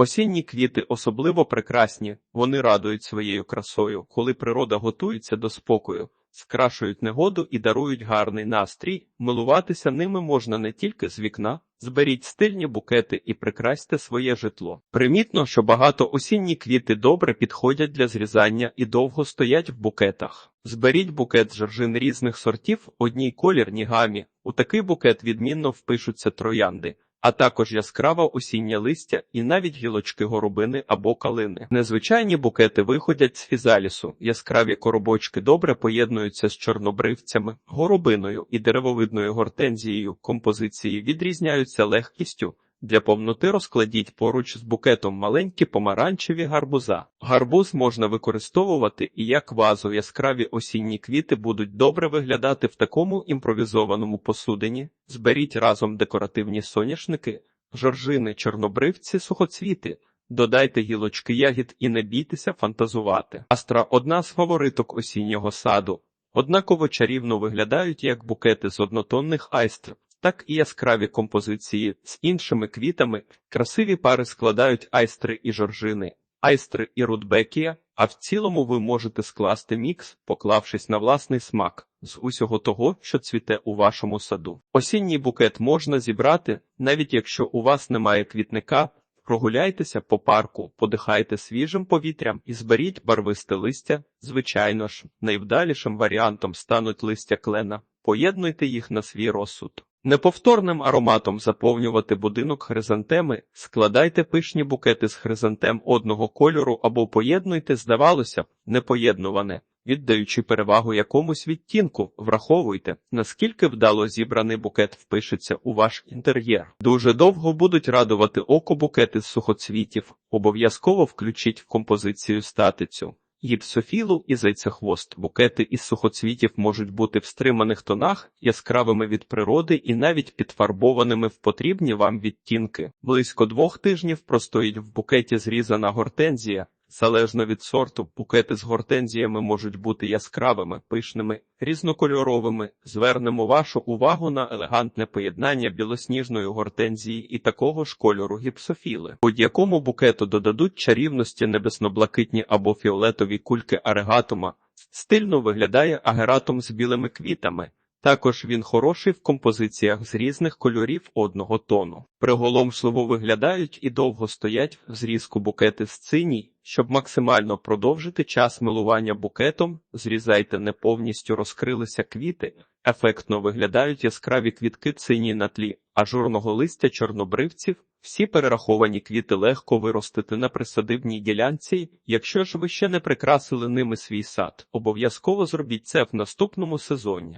Осінні квіти особливо прекрасні, вони радують своєю красою, коли природа готується до спокою, скрашують негоду і дарують гарний настрій. Милуватися ними можна не тільки з вікна, зберіть стильні букети і прикрасьте своє житло. Примітно, що багато осінні квіти добре підходять для зрізання і довго стоять в букетах. Зберіть букет з різних сортів, одній колірній гамі. У такий букет відмінно впишуться троянди а також яскраве осіннє листя і навіть гілочки горобини або калини. Незвичайні букети виходять з фізалісу, яскраві коробочки добре поєднуються з чорнобривцями, горобиною і деревовидною гортензією. Композиції відрізняються легкістю. Для повноти розкладіть поруч з букетом маленькі помаранчеві гарбуза. Гарбуз можна використовувати і як вазу яскраві осінні квіти будуть добре виглядати в такому імпровізованому посудині. Зберіть разом декоративні соняшники, жоржини, чорнобривці, сухоцвіти. Додайте гілочки ягід і не бійтеся фантазувати. Астра одна з фавориток осіннього саду. Однаково чарівно виглядають як букети з однотонних айстр так і яскраві композиції з іншими квітами. Красиві пари складають айстри і жоржини, айстри і рудбекія, а в цілому ви можете скласти мікс, поклавшись на власний смак з усього того, що цвіте у вашому саду. Осінній букет можна зібрати, навіть якщо у вас немає квітника. Прогуляйтеся по парку, подихайте свіжим повітрям і зберіть барвисте листя. Звичайно ж, найвдалішим варіантом стануть листя клена. Поєднуйте їх на свій розсуд. Неповторним ароматом заповнювати будинок хризантеми, складайте пишні букети з хризантем одного кольору або поєднуйте, здавалося б, непоєднуване, віддаючи перевагу якомусь відтінку, враховуйте, наскільки вдало зібраний букет впишеться у ваш інтер'єр. Дуже довго будуть радувати око букети з сухоцвітів, обов'язково включіть в композицію статицю. Гіпсофілу і зайцехвост букети із сухоцвітів можуть бути в стриманих тонах, яскравими від природи і навіть підфарбованими в потрібні вам відтінки. Близько двох тижнів простоїть в букеті зрізана гортензія, Залежно від сорту, букети з гортензіями можуть бути яскравими, пишними, різнокольоровими. Звернемо вашу увагу на елегантне поєднання білосніжної гортензії і такого ж кольору гіпсофіли. Будь-якому букету додадуть чарівності небесно-блакитні або фіолетові кульки арегатума. Стильно виглядає агератум з білими квітами. Також він хороший в композиціях з різних кольорів одного тону. Приголомшливо виглядають і довго стоять в зрізку букети з циній. Щоб максимально продовжити час милування букетом, зрізайте не повністю розкрилися квіти, ефектно виглядають яскраві квітки циній на тлі, ажурного листя чорнобривців. Всі перераховані квіти легко виростити на присадибній ділянці, якщо ж ви ще не прикрасили ними свій сад, обов'язково зробіть це в наступному сезоні.